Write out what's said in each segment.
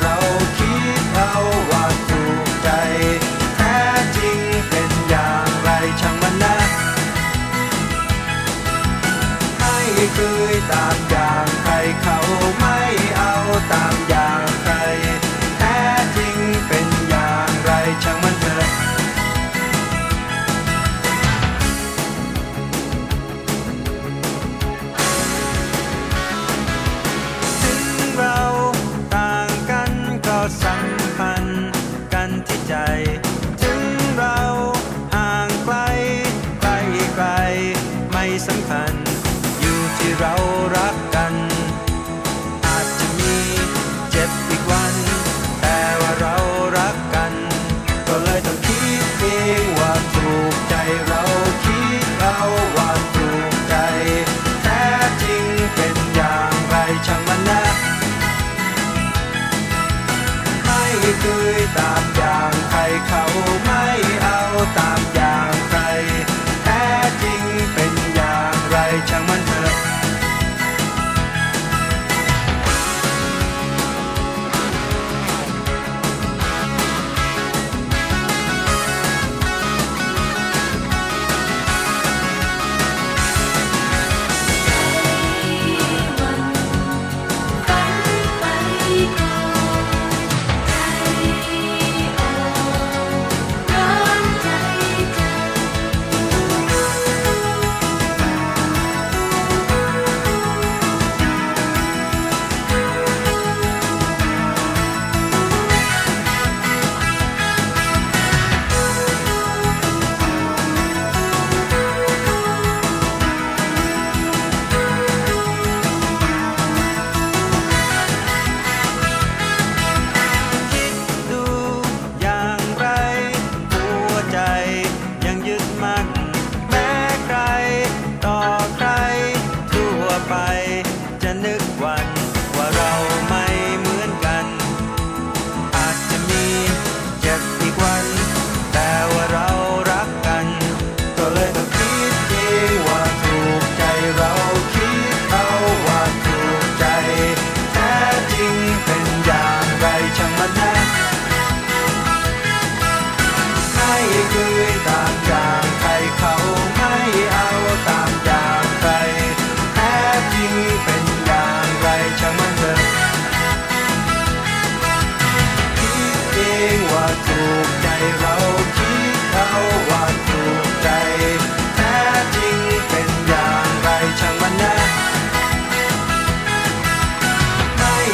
เราคิดเอาว่าถูกใจ แท้จริงเป็นอย่างไรช่างมันนะ ให้เคยตาก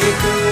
Maker.